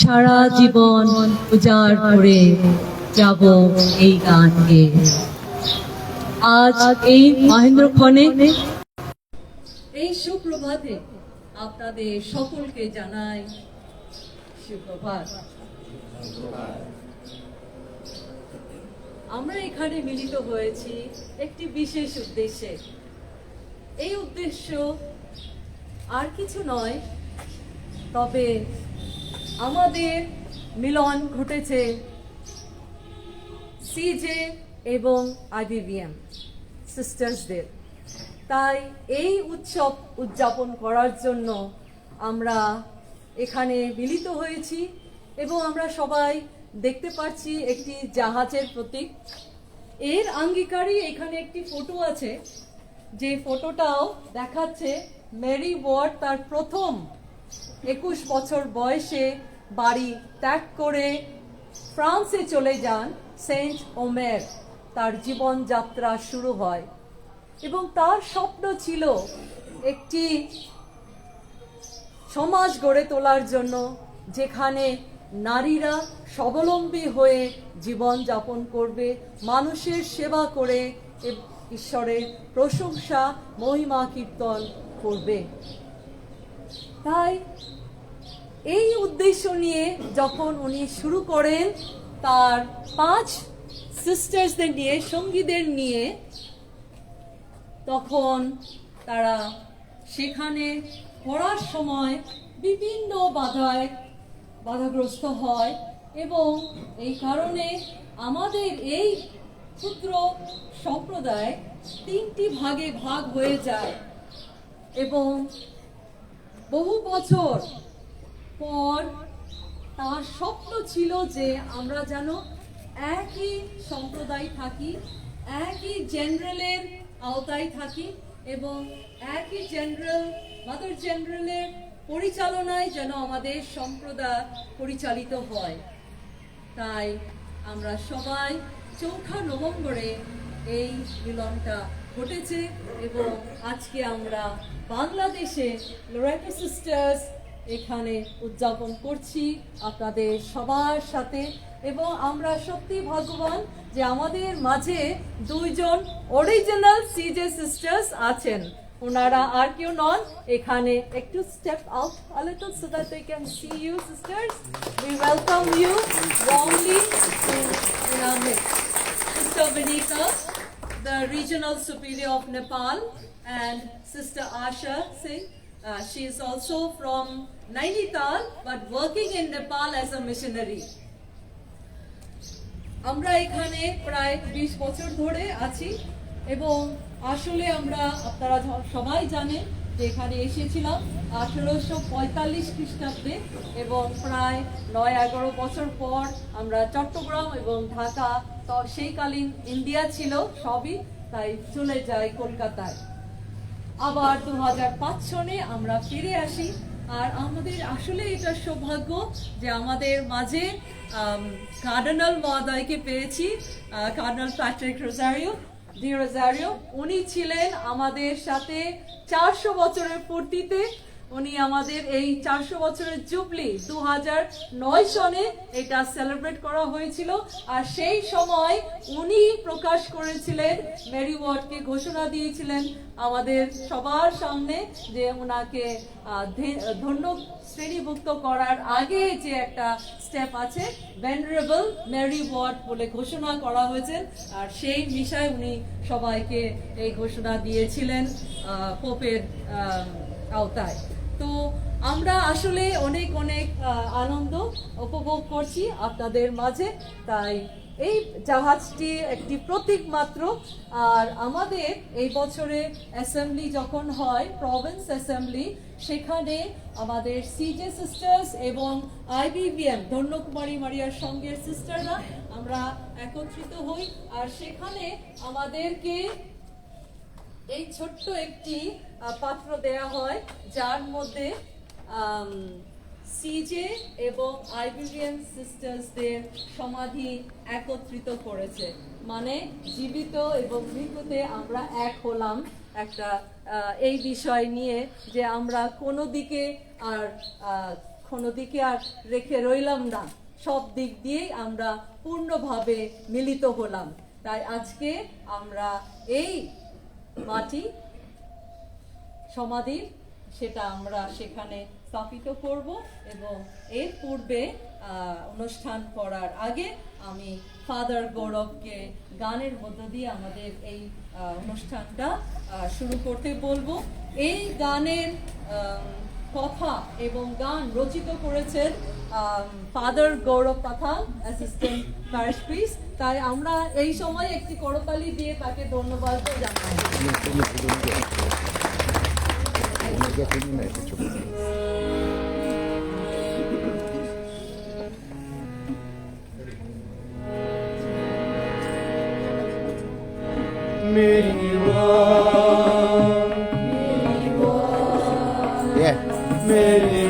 সারা জীবন উজাড় করে যাব এই গানকে। আজ এই মহেন্দ্রক্ষণে এই সুপ্রভাতে আপনাদের সকলকে জানাই সুপ্রভাত। আমরা এখানে মিলিত হয়েছি একটি বিশেষ উদ্দেশ্যে। এই উদ্দেশ্য আর কিছু নয়, তবে আমাদের মিলন ঘটেছে সিজে এবং আইবিভিএম সিস্টার্সদের তাই এই উৎসব উদযাপন করার জন্য আমরা এখানে মিলিত হয়েছি এবং আমরা সবাই দেখতে পাচ্ছি একটি জাহাজের প্রতীক। এর আঙ্গিকারই এখানে একটি ফটো আছে। যে ফটোটাও দেখাচ্ছে মেরি ওয়ার্ড তার প্রথম একুশ বছর বয়সে বাড়ি ত্যাগ করে ফ্রান্সে চলে যান সেন্ট ওমের। তার জীবনযাত্রা শুরু হয়। এবং তার স্বপ্ন ছিল একটি সমাজ গড়ে তোলার জন্য, যেখানে নারীরা স্বাবলম্বী হয়ে জীবন যাপন করবে, মানুষের সেবা করে ঈশ্বরের প্রশংসা, মহিমা, কীর্তন করবে। তাই এই উদ্দেশ্য নিয়ে যখন উনি শুরু করেন, তার পাঁচ সিস্টার্সদের নিয়ে, সঙ্গীদের নিয়ে, তখন তারা সেখানে পড়ার সময় বিভিন্ন বাধায় বাধাগ্রস্ত হয় এবং এই কারণে আমাদের এই ক্ষুদ্র সম্প্রদায় তিনটি ভাগে ভাগ হয়ে যায় এবং বহু বছর পর তার স্বপ্ন ছিল যে আমরা যেন একই সম্প্রদায় থাকি, একই জেনারেলের আওতায় থাকি এবং একই জেনারেল মাদার জেনারেলের পরিচালনায় যেন আমাদের সম্প্রদায় পরিচালিত হয়। তাই আমরা সবাই চৌঠা নভেম্বরে এই মিলনটা ঘটেছে এবং আজকে আমরা বাংলাদেশে লোরেটো সিস্টার্স এখানে উদযাপন করছি আপনাদের সবার সাথে এবং আমরা সত্যি ভাগ্যবান যে আমাদের মাঝে দুইজন অরিজিনাল সিজে সিস্টার্স আছেন। ওনারা আর কেউ নন। এখানে একটু step out they can see you, sisters. We welcome you warmly to in our midst sister Vinika the regional superior of Nepal and sister Asha Singh uh, she is also from Nainital but working in Nepal as a missionary আমরা এখানে প্রায় বিশ বছর ধরে আছি এবং আসলে আমরা আপনারা য- সবাই জানেন যে এখানে এসেছিলাম আঠেরোশো পঁয়তাল্লিশ খ্রিস্টাব্দে এবং প্রায় নয় এগারো বছর পর আমরা চট্টগ্রাম এবং ঢাকা, তো সেইকালীন ইন্ডিয়া ছিল সবই, তাই চলে যাই কলকাতায়। আবার দু হাজার পাঁচ সনে আমরা ফিরে আসি, আর আমাদের আসলে এটা সৌভাগ্য যে আমাদের মাঝে কার্ডানাল মহোদয়কে পেয়েছি cardinal Patrick Rozario. D Rozario উনি ছিলেন আমাদের সাথে চারশো বছরের পূর্তিতে উনি আমাদের এই চারশো বছরের জুবলি দু হাজার নয় সনে এটা সেলিব্রেট করা হয়েছিল। আর সেই সময় উনি প্রকাশ করেছিলেন, মেরি ওয়ার্ডকে ঘোষণা দিয়েছিলেন আমাদের সবার সামনে যে ওনাকে ধন্য শ্রেণীভুক্ত করার আগে যে একটা স্টেপ আছে ভেনারেবল মেরি ওয়ার্ড বলে ঘোষণা করা হয়েছে। আর সেই বিষয়ে উনি সবাইকে এই ঘোষণা দিয়েছিলেন পোপের আওতায়। তো আমরা আসলে অনেক অনেক আনন্দ উপভোগ করছি আপনাদের মাঝে। তাই এই জাহাজটি একটি প্রতীক মাত্র। আর আমাদের এই বছরে অ্যাসেম্বলি যখন হয় প্রভিন্স অ্যাসেম্বলি সেখানে আমাদের সিজে সিস্টার্স এবং আইবিবিএম ধন্যকুমারী মারিয়ার সঙ্গের সিস্টাররা আমরা একত্রিত হই। আর সেখানে আমাদেরকে এই ছোট্ট একটি পাত্র দেয়া হয়, যার মধ্যে সিজে এবং আইবিবিএন সিস্টার্সদের সমাধি একত্রিত করেছে। মানে জীবিত এবং মৃত্যুতে আমরা এক হলাম একটা এই বিষয় নিয়ে যে আমরা কোনো দিকে আর কোনো দিকে আর রেখে রইলাম না। সব দিক দিয়েই আমরা পূর্ণভাবে মিলিত হলাম। তাই আজকে আমরা এই মাটি সমাধির সেটা আমরা সেখানে স্থাপিত করব এবং এর পূর্বে অনুষ্ঠান করার আগে আমি ফাদার গৌরবকে গানের মধ্য দিয়ে আমাদের এই অনুষ্ঠানটা শুরু করতে বলব। এই গানের কথা এবং গান রচিত করেছেন father Gourab Pathal assistant parish priest তাই আমরা এই সময় একটি করতালি দিয়ে তাকে ধন্যবাদ জানাই। मेरी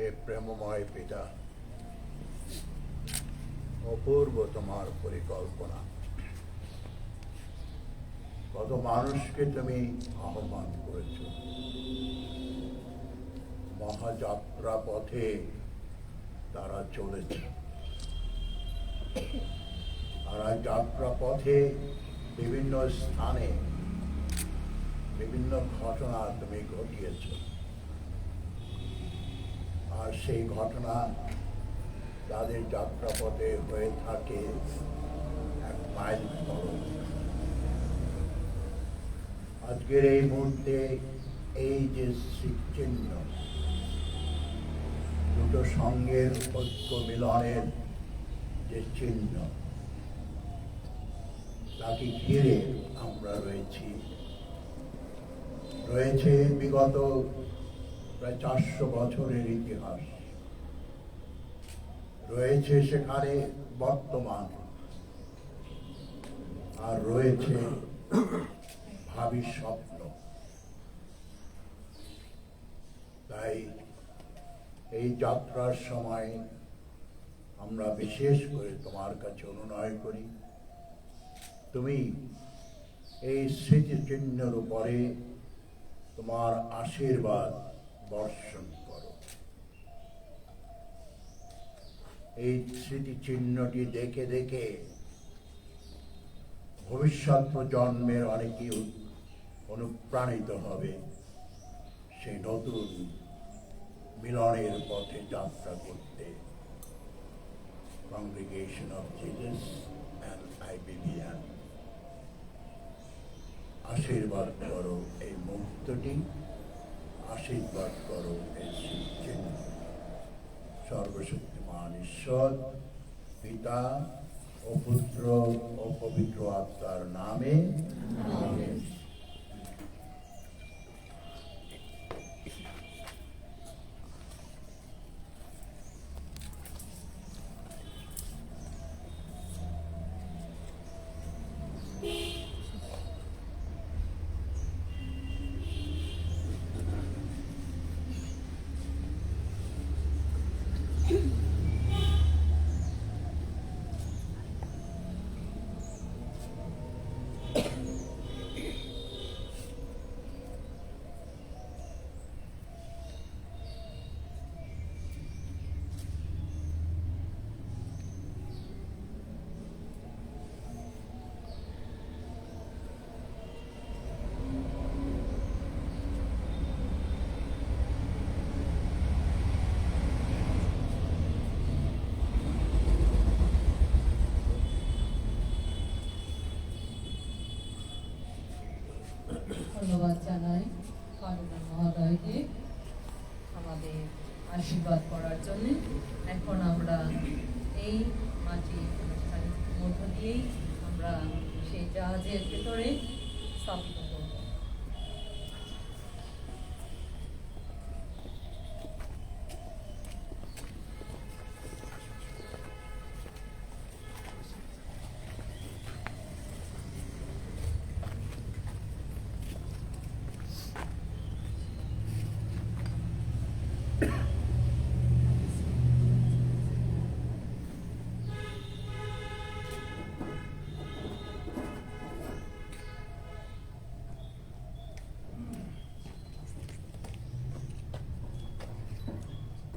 হে প্রেমময় পিতা অপূর্ব তোমার পরিকল্পনা কত মানুষকে তুমি আহ্বান করেছ? মহাযাত্রা পথে তারা চলেছে। তারা যাত্রা পথে বিভিন্ন স্থানে বিভিন্ন ঘটনা তুমি ঘটিয়েছো। আর সেই ঘটনা তাদের যাত্রাপথে হয়ে থাকে এক মাইল আজকের এই মুহূর্তে এই যে চিহ্ন দুটো সঙ্গের ঐক্য মিলনের যে চিহ্ন, তাকে ঘিরে আমরা রয়েছি। রয়েছে বিগত প্রায় চারশো বছরের ইতিহাস। রয়েছে সেখানে বর্তমান। আর রয়েছে ভাবি স্বপ্ন। তাই এই যাত্রার সময় আমরা বিশেষ করে তোমার কাছে অনুনয় করি। তুমি এই স্মৃতিচিহ্নের উপরে তোমার আশীর্বাদ বর্ষণ করো। এই স্মৃতিচিহ্নটি দেখে দেখে ভবিষ্যৎ প্রজন্মের অনেকেই অনুপ্রাণিত হবে সেই নতুন মিলনের পথে যাত্রা করতে। কংগ্রিগেশন অফ জিজাস অ্যান্ড আইবিলিয়ান আশীর্বাদ করো এই মুহূর্তটি। আশীর্বাদ করো এই চিহ্ন সর্বশক্তিমান ঈশ্বর পিতা ও পুত্র ও পবিত্র আত্মার নামে।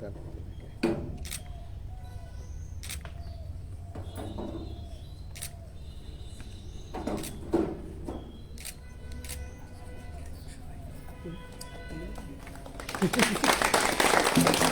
that okay.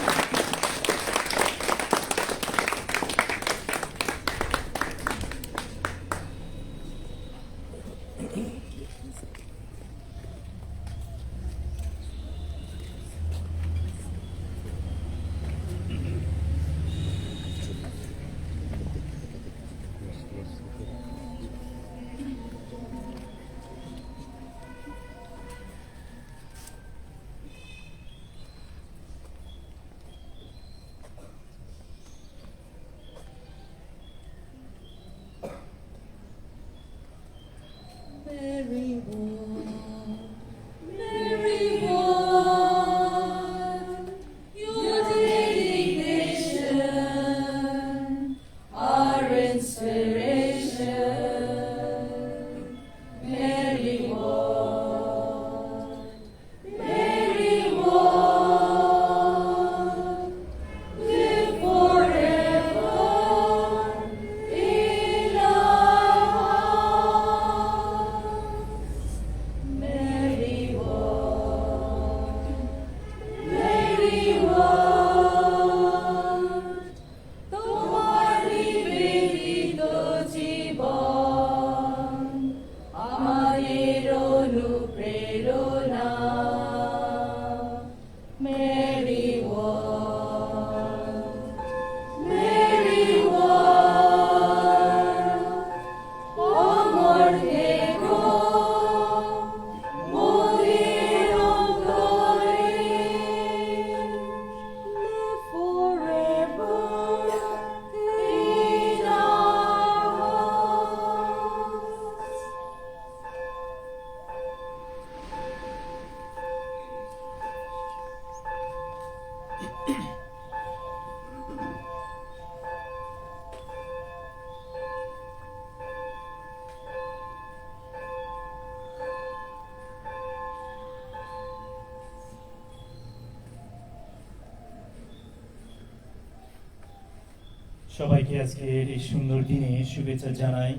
সবাইকে আজকের এই সুন্দর দিনে শুভেচ্ছা জানাই,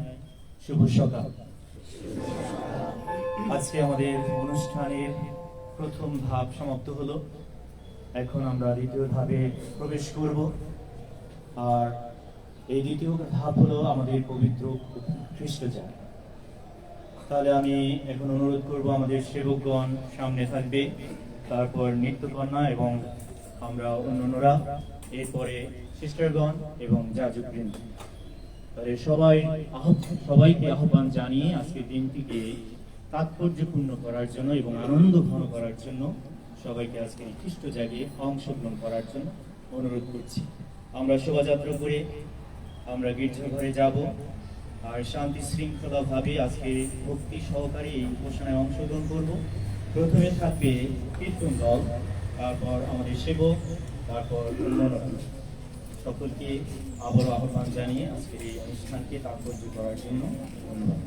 শুভ সকাল। আজকে আমাদের অনুষ্ঠানের প্রথম ধাপ সমাপ্ত হলো। এখন আমরা দ্বিতীয় ধাপে প্রবেশ করব। আর এই দ্বিতীয় ধাপ হলো আমাদের পবিত্র খ্রিস্টজাত তাহলে আমি এখন অনুরোধ করব আমাদের সেবকগণ সামনে থাকবে, তারপর নৃত্যকন্যা এবং আমরা অন্যান্যরা। এরপরে সিস্টারগণ এবং যাজকবৃন্দ। সবাই সবাইকে আহ্বান জানিয়ে আজকের দিনটিকে তাৎপর্যপূর্ণ করার জন্য এবং আনন্দ ঘন করার জন্য সবাইকে আজকে খ্রিস্ট জাগে অংশগ্রহণ করার জন্য অনুরোধ করছি। আমরা শোভাযাত্রা করে আমরা গির্জাঘরে যাব আর শান্তি শৃঙ্খলা ভাবে আজকে ভক্তি সহকারে এই উপাসনায় অংশগ্রহণ করব। প্রথমে থাকবে কীর্তন দল, তারপর আমাদের সেবক, তারপর অন্যান্য সকলকে আবারও আহ্বান জানিয়ে আজকের এই অনুষ্ঠানকে তাৎপর্য করার জন্য ধন্যবাদ।